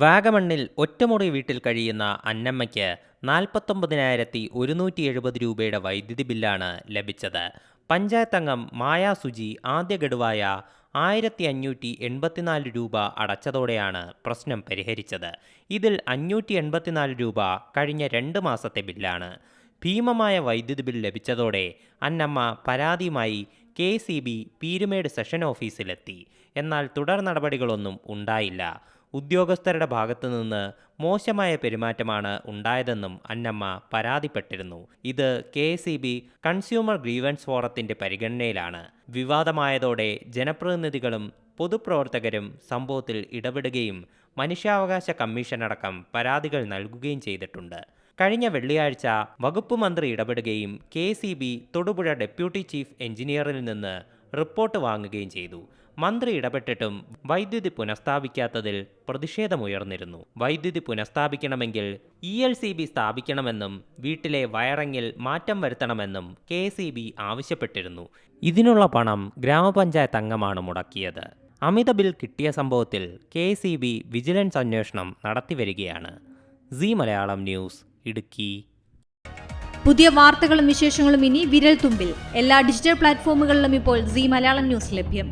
വാഗമണ്ണിൽ ഒറ്റമുറി വീട്ടിൽ കഴിയുന്ന അന്നമ്മയ്ക്ക് നാൽപ്പത്തൊമ്പതിനായിരത്തി ഒരുന്നൂറ്റി എഴുപത് രൂപയുടെ വൈദ്യുതി ബില്ലാണ് ലഭിച്ചത്. പഞ്ചായത്തംഗം മായാ സുജി ആദ്യ ഗഡുവായ ആയിരത്തി അഞ്ഞൂറ്റി എൺപത്തിനാല് രൂപ അടച്ചതോടെയാണ് പ്രശ്നം പരിഹരിച്ചത്. ഇതിൽ അഞ്ഞൂറ്റി എൺപത്തിനാല് രൂപ കഴിഞ്ഞ രണ്ട് മാസത്തെ ബില്ലാണ്. ഭീമമായ വൈദ്യുതി ബിൽ ലഭിച്ചതോടെ അന്നമ്മ പരാതിയുമായി K C B Peermade section ഓഫീസിലെത്തി. എന്നാൽ തുടർ നടപടികളൊന്നും ഉണ്ടായില്ല. ഉദ്യോഗസ്ഥരുടെ ഭാഗത്തു നിന്ന് മോശമായ പെരുമാറ്റമാണ് ഉണ്ടായതെന്നും അന്നമ്മ പരാതിപ്പെട്ടിരുന്നു. ഇത് K C B consumer grievance ഫോറത്തിന്റെ പരിഗണനയിലാണ്. വിവാദമായതോടെ ജനപ്രതിനിധികളും പൊതുപ്രവർത്തകരും സംഭവത്തിൽ ഇടപെടുകയും മനുഷ്യാവകാശ കമ്മീഷനടക്കം പരാതികൾ നൽകുകയും ചെയ്തിട്ടുണ്ട്. കഴിഞ്ഞ വെള്ളിയാഴ്ച വകുപ്പ് മന്ത്രി ഇടപെടുകയും K B Thodupuzha deputy chief എഞ്ചിനീയറിൽ നിന്ന് റിപ്പോർട്ട് വാങ്ങുകയും ചെയ്തു. മന്ത്രി ഇടപെട്ടിട്ടും വൈദ്യുതി പുനഃസ്ഥാപിക്കാത്തതിൽ പ്രതിഷേധമുയർന്നിരുന്നു. വൈദ്യുതി പുനഃസ്ഥാപിക്കണമെങ്കിൽ ഇ എൽ സി ബി സ്ഥാപിക്കണമെന്നും വീട്ടിലെ വയറിങ്ങിൽ മാറ്റം വരുത്തണമെന്നും കെ സി ബി ആവശ്യപ്പെട്ടിരുന്നു. ഇതിനുള്ള പണം ഗ്രാമപഞ്ചായത്ത് അംഗമാണ് മുടക്കിയത്. അമിത ബിൽ കിട്ടിയ സംഭവത്തിൽ കെ സി ബി വിജിലൻസ് അന്വേഷണം നടത്തിവരികയാണ് സി മലയാളം ന്യൂസ് ഇടുക്കി. പുതിയ വാർത്തകളും വിശേഷങ്ങളും ഇനി വിരൽ തുമ്പിൽ എല്ലാ ഡിജിറ്റൽ പ്ലാറ്റ്ഫോമുകളിലും ഇപ്പോൾ സി മലയാളം ന്യൂസ് ലഭ്യം.